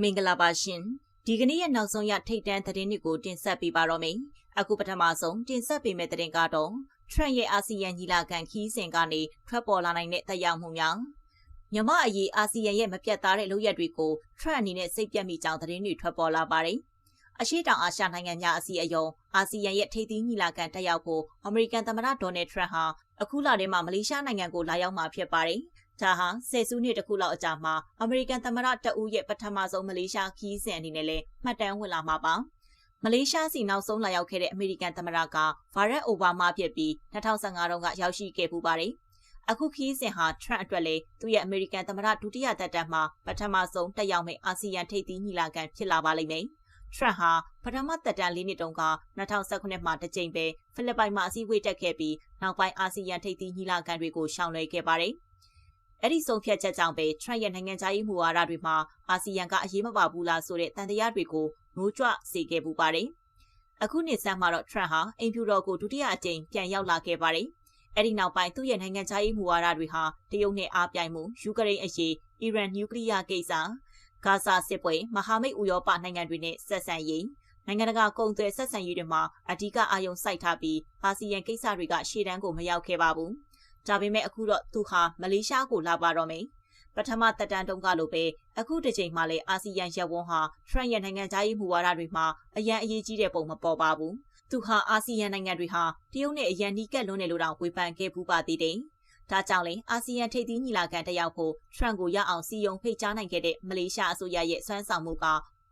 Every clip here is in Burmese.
မင်္ဂလာပါရှင်ဒီကနေ့ရဲ့နောက်ဆုံးရထိတ်တန့်သတင်းတွေကိုတင်ဆက်ပေးပါတော့မယ်အခုပထမဆုံးတင်ဆက်ပေးမယ့်သတင်းကတော့ထရန့်ရဲ့အာဆီယံညီလာခံခီးစဉ်ကနေထွက်ပေါ်လာနိုင်တဲ့တက်ရောက်မှုများမြမအရေးအာဆီယံရဲ့မပြတ်သားတဲ့လုပ်ရက်တွေကိုထရန့်အနေနဲ့စိတ်ပြတ်မိကြောင်းသတင်းတွေထွက်ပေါ်လာပါတယ်အရှိတောင်အာရှနိုင်ငံများအစည်းအရုံးအာဆီယံရဲ့ထိပ်သီးညီလာခံတက်ရောက်ဖို့အမေရိကန်သမ္မတဒေါ်နယ်ထရန့်ဟာအခုလထဲမှာမလေးရှားနိုင်ငံကိုလာရောက်မှာဖြစ်ပါတယ်။ ဒါဟာဆယ်စုနှစ်တခုလောက်အကြာမှာအမေရိကန်သမ္မတတအူးရဲ့ပထမဆုံးမလေးရှားခီးစဉ်အနေနဲ့လည်းမှတ်တမ်းဝင်လာမှာပါ။မလေးရှားစီနောက်ဆုံးလာရောက်ခဲ့တဲ့အမေရိကန်သမ္မတကဗာရက်အိုဘားမားဖြစ်ပြီး2015တုန်းကရောက်ရှိခဲ့ပူပါတယ်။အခုခီးစဉ်ဟာထရန့်အတွက်လည်းသူ့ရဲ့အမေရိကန်သမ္မတဒုတိယသက်တမ်းမှာပထမဆုံးတက်ရောက်မယ့်အာဆီယံထိပ်သီးညီလာခံဖြစ်လာပါလိမ့်မယ်။ထရန့်ဟာပထမသက်တမ်း၄နှစ်တုန်းက2019မှာတစ်ကြိမ်ပဲဖိလစ်ပိုင်မှာအစည်းအဝေးတက်ခဲ့ပြီးနောက်ပိုင်းအာဆီယံထိပ်သီးညီလာခံတွေကိုရှောင်လွှဲခဲ့ပါတယ်။ အဲ့ဒီဆုံးဖြတ်ချက်ကြောင့်ပဲထရန့်ရဲ့နိုင်ငံခြားရေးမူဝါဒတွေမှာအာဆီယံကအရေးမပါဘူးလားဆိုတဲ့တန်တရားတွေကိုနိုးကြွစေခဲ့ပူပါတယ်။အခုနှစ်ဆန်းမှာတော့ထရန့်ဟာအိမ်ဖြူတော်ကိုဒုတိယအကြိမ်ပြန်ရောက်လာခဲ့ပါတယ်။အဲ့ဒီနောက်ပိုင်းသူ့ရဲ့နိုင်ငံခြားရေးမူဝါဒတွေဟာတရုတ်နဲ့အားပြိုင်မှုယူကရိန်းအရေးအီရန်နျူကလ িয়ার ကိစ္စဂါဇာစစ်ပွဲမဟာမိတ်ဥရောပနိုင်ငံတွေနဲ့ဆက်ဆံရေးနိုင်ငံတကာကုန်သွယ်ဆက်ဆံရေးတွေမှာအဓိကအာရုံစိုက်ထားပြီးအာဆီယံကိစ္စတွေကရှေ့တန်းကိုမရောက်ခဲ့ပါဘူး။ ဒါပေမဲ့အခုတော့သူဟာမလေးရှားကိုလာပါတော့မယ်။ပထမတက်တန်းတုန်းကလိုပဲအခုတစ်ချိန်မှလည်းအာဆီယံရပ်ဝန်းဟာထရန့်ရဲ့နိုင်ငံသားရေးမူဝါဒတွေမှာအရန်အရေးကြီးတဲ့ပုံမပေါ်ပါဘူး။သူဟာအာဆီယံနိုင်ငံတွေဟာတရုတ်နဲ့အရန်နီးကပ်လွန်းတယ်လို့တောင်ဝေဖန်ခဲ့ပူးပါသေးတယ်။ဒါကြောင့်လည်းအာဆီယံထိပ်သီးညီလာခံတက်ရောက်ဖို့ထရန့်ကိုရအောင်စီယုံဖိတ်ကြားနိုင်ခဲ့တဲ့မလေးရှားအစိုးရရဲ့စွမ်းဆောင်မှုက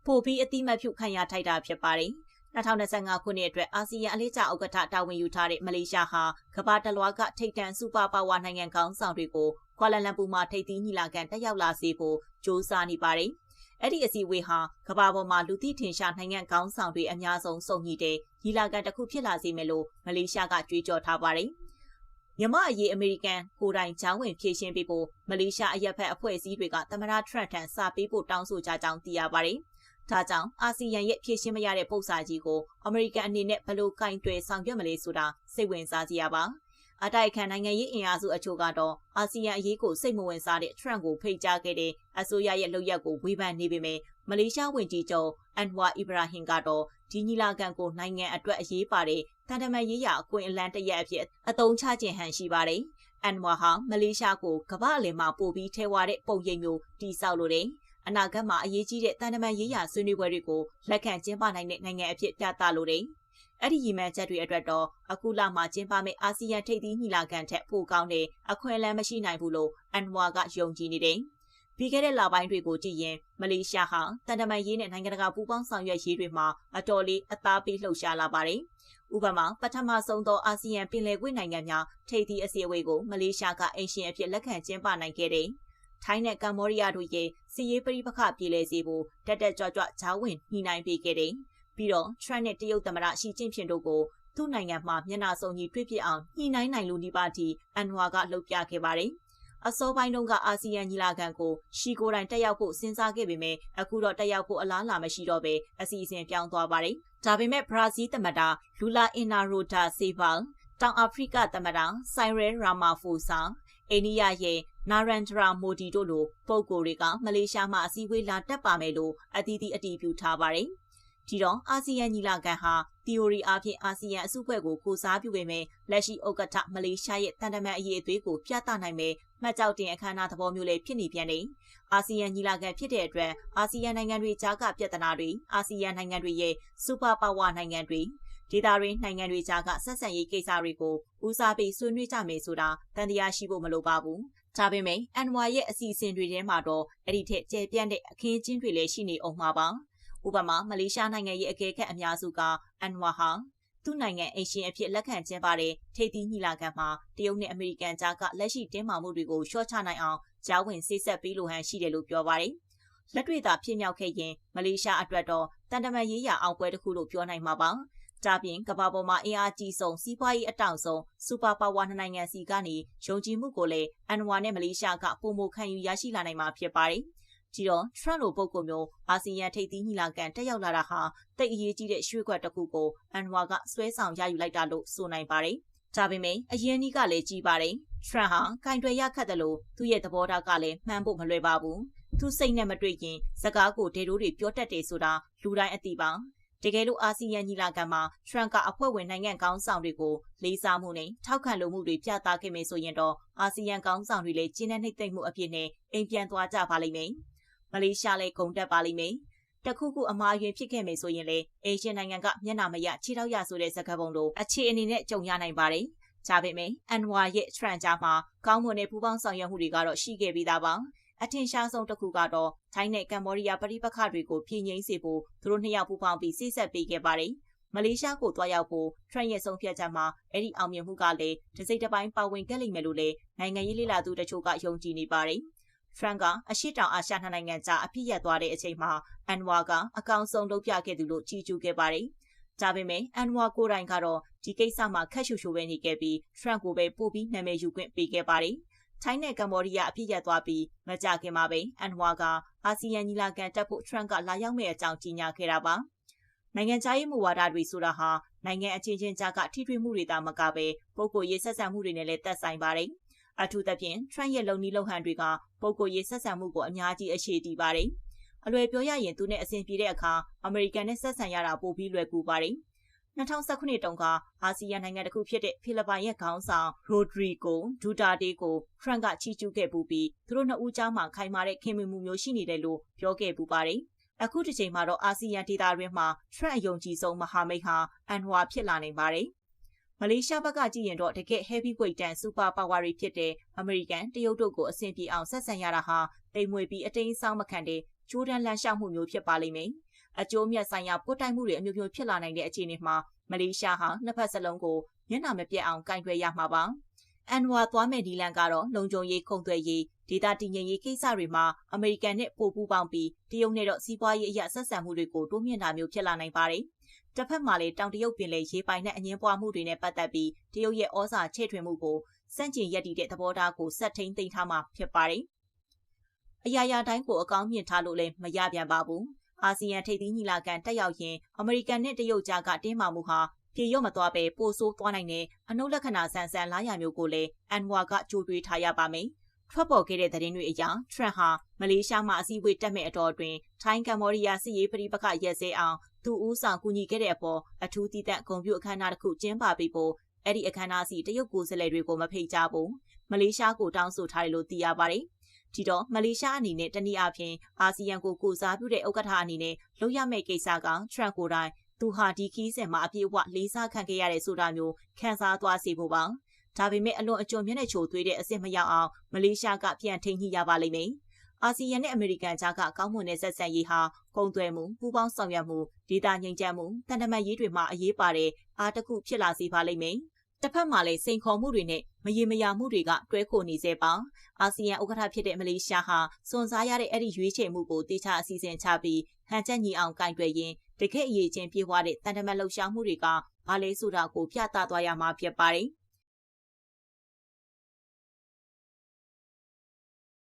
ပိုပြီးအတိမတ်ဖြုခံရထိုက်တာဖြစ်ပါတယ်။ 2025ခုနှစ်အတွက်အာဆီယံအလေးကျဥက္ကဋ္ဌတာဝန်ယူထားတဲ့မလေးရှားဟာကမ္ဘာတလွှားကထိပ်တန်းစူပါပါဝါနိုင်ငံကောင်းဆောင်တွေကိုကွာလာလမ်ပူမှာထိပ်သီးညီလာခံတက်ရောက်လာစေဖို့ကြိုးစားနေပါတယ်။အဲ့ဒီအစည်းအဝေးဟာကမ္ဘာပေါ်မှာလူသိထင်ရှားနိုင်ငံကောင်းဆောင်တွေအများဆုံးစုံညီတဲ့ညီလာခံတစ်ခုဖြစ်လာစေမယ်လို့မလေးရှားကကြွေးကြော်ထားပါတယ်။မြမအရေးအမေရိကန်ကိုတိုင်ချောင်းဝင်ဖြည့်ရှင်းပေးဖို့မလေးရှားအရက်ဖက်အဖွဲ့အစည်းတွေကသမရထရန့်ထန်စာပေးဖို့တောင်းဆိုကြကြောင်းသိရပါတယ်။ ဒါကြောင့်အာဆီယံရဲ့ဖြည့်ရှင်းမရတဲ့ပုံစံကြီးကိုအမေရိကန်အနေနဲ့ဘယ်လိုကင်တွယ်ဆောင်ရွက်မလဲဆိုတာစိတ်ဝင်စားကြရပါ။အတိုက်ခံနိုင်ငံရေးအင်အားစုအချို့ကတော့အာဆီယံအရေးကိုစိတ်မဝင်စားတဲ့ထရန့်ကိုဖိတ်ကြားခဲ့တဲ့အစိုးရရဲ့လုပ်ရက်ကိုဝေဖန်နေပေမဲ့မလေးရှားဝန်ကြီးချုပ်အန်ဝါအီဘရာဟင်ကတော့ဒီညီလာခံကိုနိုင်ငံအတွက်အရေးပါတဲ့တန်တမန်ရေးရာအခွင့်အလမ်းတစ်ရပ်အဖြစ်အသုံးချခြင်းဟန်ရှိပါတယ်။အန်ဝါဟာမလေးရှားကိုကမ္ဘာအလယ်မှာပို့ပြီးထဲဝါတဲ့ပုံရိပ်မျိုးတည်ဆောက်လိုတယ်။ အနာဂတ်မှာအရေးကြီးတဲ့တန်တမန်ရေးရာဆွေးနွေးပွဲတွေကိုလက်ခံကျင်းပနိုင်တဲ့နိုင်ငံအဖြစ်ပြသလိုတယ်။အဲ့ဒီရည်မှန်းချက်တွေအတွက်တော့အခုလမှာကျင်းပမယ့်အာဆီယံထိပ်သီးညီလာခံထက်ပိုကောင်းတဲ့အခွင့်အလမ်းမရှိနိုင်ဘူးလို့အန်ဝါကယုံကြည်နေတယ်။ပြီးခဲ့တဲ့လပိုင်းတွေကိုကြည့်ရင်မလေးရှားဟာတန်တမာရေးနဲ့နိုင်ငံတကာပူးပေါင်းဆောင်ရွက်ရေးတွေမှာအတော်လေးအသားပေးလှုပ်ရှားလာပါတယ်။ဥပမာပထမဆုံးသောအာဆီယံပင်လယ်ကွေ့နိုင်ငံများထိပ်သီးအစည်းအဝေးကိုမလေးရှားကအင်ရှင်အဖြစ်လက်ခံကျင်းပနိုင်ခဲ့တယ်။ ထိုင်းနဲ့ကမ္ဘောဒီးယားတို့ရဲ့စီးရေးပရိပခပြည်လဲစေဖို့တက်တက်ကြွကြွဂျားဝင်ညှိနှိုင်းပေးခဲ့တယ်။ပြီးတော့ထရန့်နဲ့တရုတ်သမ္မတရှီကျင့်ဖျင်တို့ကိုသူ့နိုင်ငံမှာမျက်နှာစုံကြီးတွေ့ပြအောင်ညှိနှိုင်းနိုင်လို့ဒီပါတီအန်ဝါကလှုပ်ပြခဲ့ပါတယ်။အစောပိုင်းတုန်းကအာဆီယံညီလာခံကိုရှီကိုတိုင်တက်ရောက်ဖို့စဉ်းစားခဲ့ပေမဲ့အခုတော့တက်ရောက်ဖို့အလားအလာမရှိတော့ဘဲအစီအစဉ်ပြောင်းသွားပါတယ်။ဒါပေမဲ့ဘရာဇီးသမ္မတလူလာအင်နာရိုတာဆေဗယ်တောင်အာဖရိကသမ္မတဆိုင်ရဲရာမာဖိုဆာအိန္ဒိယရဲ့ နာရန်ဒရာမိုဒီတို့လိုပုဂ္ဂိုလ်တွေကမလေးရှားမှာအစည်းအဝေးလာတက်ပါမယ်လို့အသီးသီးအတည်ပြုထားပါတယ်။ဒီတော့အာဆီယံညီလာခံဟာ theory အဖြစ်အာဆီယံအစုအဖွဲ့ကိုကိုစားပြုပေမဲ့လက်ရှိဥက္ကဋ္ဌမလေးရှားရဲ့တန်တမန်အရေးအသွေးကိုပြသနိုင်မဲ့မှတ်ကြောက်တင်အခမ်းအနားသဘောမျိုးလေးဖြစ်နေပြန်တယ်။အာဆီယံညီလာခံဖြစ်တဲ့အတွက်အာဆီယံနိုင်ငံတွေကြားကပြဿနာတွေအာဆီယံနိုင်ငံတွေရဲ့စူပါပါဝါနိုင်ငံတွေဒေသတွင်းနိုင်ငံတွေကြားကဆက်ဆံရေးကိစ္စတွေကိုဦးစားပေးဆွေးနွေးကြမယ်ဆိုတာတန်တရားရှိဖို့မလိုပါဘူး။ ဒါပေမဲ့အန်ဝါရဲ့အစီအစဉ်တွေထဲမှာတော့အဲ့ဒီထက်ကျယ်ပြန့်တဲ့အခင်းအကျင်းတွေလည်းရှိနေအောင်မှာပါ။ဥပမာမလေးရှားနိုင်ငံရဲ့အကဲခတ်အများစုကအန်ဝါဟာသူ့နိုင်ငံအိမ်ရှင်အဖြစ်လက်ခံကျင်းပတဲ့ထိပ်သီးညီလာခံမှာတရုတ်နဲ့အမေရိကန်ကြားကလက်ရှိတင်းမာမှုတွေကိုလျှော့ချနိုင်အောင်ကြားဝင်ဆေးဆက်ပေးလိုဟန်ရှိတယ်လို့ပြောပါတယ်။လက်တွေ့သာဖြစ်မြောက်ခဲ့ရင်မလေးရှားအတွက်တော့တန်တမာရေးရာအောင်ပွဲတစ်ခုလို့ပြောနိုင်မှာပါ။ ဒါပြင်ကမ္ဘာပေါ်မှာအင်အားကြီးဆုံးစီးပွားရေးအတောင်ဆုံးစူပါပါဝါနှစ်နိုင်ငံစီကနေယုံကြည်မှုကိုလည်းအန်ဝါနဲ့မလေးရှားကပုံမခံယူရရှိလာနိုင်မှာဖြစ်ပါတယ်။ကြီးတော့ Trump လိုပုဂ္ဂိုလ်မျိုးအာဆီယံထိပ်သီးညီလာခံတက်ရောက်လာတာဟာတိတ်အရေးကြီးတဲ့ရွှေ့ကွက်တစ်ခုကိုအန်ဝါကဆွဲဆောင်ရယူလိုက်တာလို့ဆိုနိုင်ပါတယ်ဒါပေမဲ့အရင်နီးကလည်းကြီးပါတယ်ထရန့်ဟာကင်တွယ်ရခတ်တယ်လို့သူ့ရဲ့သဘောထားကလည်းမှန်းဖို့မလွယ်ပါဘူးသူစိတ်နဲ့မတွေ့ရင်စကားကိုဒေတိုးတွေပြောတတ်တယ်ဆိုတာလူတိုင်းအသိပါ တကယ်လို့အာဆီယံညီလာခံမှာထရန့်ကအဖွဲ့ဝင်နိုင်ငံကောင်းဆောင်တွေကိုလေးစားမှုနဲ့ထောက်ခံလိုမှုတွေပြသခဲ့မယ်ဆိုရင်တော့အာဆီယံကောင်းဆောင်တွေလည်းကျင်းတဲ့နှိမ့်သိမ့်မှုအဖြစ်နဲ့အိမ်ပြန်သွားကြပါလိမ့်မယ်။မလေးရှားလည်းဂုံတက်ပါလိမ့်မယ်။တခုခုအမှားယွင်းဖြစ်ခဲ့မယ်ဆိုရင်လေအေရှင်းနိုင်ငံကမျက်နှာမရခြေထောက်ရဆိုတဲ့စကားပုံတို့အခြေအနေနဲ့ကြုံရနိုင်ပါတယ်။ဒါပေမဲ့အန်ဝါရဲ့ထရန့်ကြားမှာကောင်းမွန်တဲ့ပူးပေါင်းဆောင်ရွက်မှုတွေကတော့ရှိခဲ့ပြီးသားပါ။ အထင်ရှားဆုံးတစ်ခုကတော့ထိုင်းနဲ့ကမ္ဘောဒီးယားပြည်ပခတွေကိုပြည်ငိမ့်စေဖို့သူတို့နှစ်ယောက်ပူးပေါင်းပြီးစိစက်ပေးခဲ့ပါတယ်။မလေးရှားကိုတွားရောက်ဖို့ထရန့်ရဲ့ဆုံးဖြတ်ချက်မှာအဲ့ဒီအောင်မြင်မှုကလည်းတစိမ့်တစ်ပိုင်းပါဝင်ခဲ့လိမ့်မယ်လို့လည်းနိုင်ငံရေးလေလာသူတချို့ကယုံကြည်နေပါတယ်။ထရန့်ကအရှိတောင်အာရှနိုင်ငံကြားအပြစ်ရသွားတဲ့အချိန်မှာအန်ဝါကအကောင်ဆုံးလုပ်ပြခဲ့သူလို့ကြီးကျူးခဲ့ပါတယ်။ဒါပေမဲ့အန်ဝါကိုတိုင်ကတော့ဒီကိစ္စမှာခက်ရှူရှူပဲနေခဲ့ပြီးထရန့်ကိုပဲပို့ပြီးနာမည်ယူခွင့်ပေးခဲ့ပါတယ်။ ထိုင်းနဲ့ကမ္ဘောဒီးယားအပြစ်ရသွားပြီးမကြခင်မှာပဲအန်ဝါကအာဆီယံညီလာခံတက်ဖို့ထရန့်ကလာရောက်မဲ့အကြောင်းကြီးညာခဲ့တာပါနိုင်ငံခြားရေးမူဝါဒတွေဆိုတာဟာနိုင်ငံအချင်းချင်းကြားကထိထွေမှုတွေသာမကပဲပုဂ္ဂိုလ်ရေးဆက်ဆံမှုတွေနဲ့လည်းသက်ဆိုင်ပါတယ်အထူးသဖြင့်ထရန့်ရဲ့လုံနီးလုံဟန်တွေကပုဂ္ဂိုလ်ရေးဆက်ဆံမှုကိုအများကြီးအခြေတည်ပါတယ်အလွယ်ပြောရရင်သူနဲ့အဆင်ပြေတဲ့အခါအမေရိကန်နဲ့ဆက်ဆံရတာပိုပြီးလွယ်ကူပါတယ်။ 2019တုန်းကအာဆီယံနိုင်ငံတစ်ခုဖြစ်တဲ့ဖိလစ်ပိုင်ရဲ့ခေါင်းဆောင်ရိုဒရီဂိုဒူတာတေးကိုဖရန့်ကချီးကျူးခဲ့ပူပြီးသူတို့နှစ်ဦးကြားမှာခိုင်မာတဲ့ခင်မင်မှုမျိုးရှိနေတယ်လို့ပြောခဲ့ပူပါတယ်။အခုတစ်ချိန်မှာတော့အာဆီယံဒေသတွင်းမှာထရန့်အယုံကြည်ဆုံးမဟာမိတ်ဟာအန်ဟွာဖြစ်လာနိုင်ပါတယ်။မလေးရှားဘက်ကကြည့်ရင်တော့တကယ် heavyweight တန် super power တွေဖြစ်တဲ့အမေရိကန်တရုတ်တို့ကိုအဆင်ပြေအောင်ဆက်ဆံရတာဟာတိမ်မွေပြီးအတိမ်းဆောင်းမခံတဲ့ဂျိုးဒန်လန်ရှောက်မှုမျိုးဖြစ်ပါလိမ့်မယ်။ အကျိုးမြတ်ဆိုင်ရာပုတ်တိုက်မှုတွေအမျိုးမျိုးဖြစ်လာနိုင်တဲ့အခြေအနေမှာမလေးရှားဟာနှစ်ဖက်စလုံးကိုမျက်နှာမပြတ်အောင်ကင်တွယ်ရမှာပါ။အန်ဝါသွားမဲ့ဒီလန်ကတော့လုံခြုံရေးခုံသွဲရေးဒေတာတည်ငြိမ်ရေးကိစ္စတွေမှာအမေရိကန်နဲ့ပို့ပူးပေါင်းပြီးတရုတ်နဲ့တော့စီးပွားရေးအရာဆက်ဆံမှုတွေကိုတိုးမြင့်တာမျိုးဖြစ်လာနိုင်ပါတယ်။တစ်ဖက်မှာလည်းတောင်တရုတ်ပင်လယ်ရေပိုင်နဲ့အငင်းပွားမှုတွေနဲ့ပတ်သက်ပြီးတရုတ်ရဲ့ဩဇာချဲ့ထွင်မှုကိုစန့်ကျင်ရည်တည်တဲ့သဘောထားကိုဆက်ထိန်သိမ်းထားမှာဖြစ်ပါတယ်။အရာရာတိုင်းကိုအကောင်းမြင်ထားလို့လည်းမရပြန်ပါဘူး။ အာဆီယံထိပ်သီးညီလာခံတက်ရောက်ရင်အမေရိကန်နဲ့တရုတ်ကြားကတင်းမာမှုဟာပြေရော့မသွားပဲပိုဆိုးသွားနိုင်တဲ့အနုလက္ခဏာဆန်ဆန်လာရမျိုးကိုလည်းအန်ဝါကကြိုးတွေးထားရပါမယ်။ထွက်ပေါ်ခဲ့တဲ့သတင်းတွေအရထရန့်ဟာမလေးရှားမှာအစည်းအဝေးတက်မဲ့အတော်တွင်ထိုင်းကမ္ဘောဒီးယားစစ်ရေးပဋိပက္ခရက်စဲအောင်သူဦးဆောင်ကူညီခဲ့တဲ့အပေါ်အထူးတည်တံ့ဂုဏ်ပြုအခမ်းအနားတစ်ခုကျင်းပပေးဖို့အဲ့ဒီအခမ်းအနားစီတရုတ်ကိုယ်စားလှယ်တွေကိုမဖိတ်ကြားဘူးမလေးရှားကိုတောင်းဆိုထားတယ်လို့သိရပါတယ် ဒီတော့မလေးရှားအနေနဲ့တနည်းအားဖြင့်အာဆီယံကိုကိုစားပြုတဲ့ဥက္ကဋ္ဌအနေနဲ့လုပ်ရမယ့်ကိစ္စကထရန့်ကိုတိုင်သူဟာဒီခီးစင်မှာအပြည့်အဝလေးစားခံခဲ့ရတဲ့ဆိုတာမျိုးခံစားသွားစေဖို့ပါဒါပေမဲ့အလွန်အကျွံမျက်နှာချိုသွေးတဲ့အစ်စ်မရောက်အောင်မလေးရှားကပြန်ထိန်ညှိရပါလိမ့်မယ်အာဆီယံနဲ့အမေရိကန်ကြားကကောင်းမွန်တဲ့ဆက်ဆံရေးဟာကုန်သွယ်မှုပူးပေါင်းဆောင်ရွက်မှုဒေသငြိမ်းချမ်းမှုတန်တမာရေးတွေမှာအရေးပါတဲ့အားတစ်ခုဖြစ်လာစေပါလိမ့်မယ် တစ်ဖက်မှာလည်းစိန်ခေါ်မှုတွေနဲ့မရေမရာမှုတွေကတွဲခိုနေစေပါအာဆီယံဥက္ကဋ္ဌဖြစ်တဲ့မလေးရှားဟာစွန်စားရတဲ့အဲ့ဒီရွေးချယ်မှုကိုတေချာအစီအစဉ်ချပြီးဟန်ချက်ညီအောင်ကင်တွယ်ရင်းတကယ့်အရေးချင်းပြေးွားတဲ့တန်တမတ်လှုပ်ရှားမှုတွေကဘာလဲဆိုတာကိုပြသသွားရမှာဖြစ်ပါတယ်။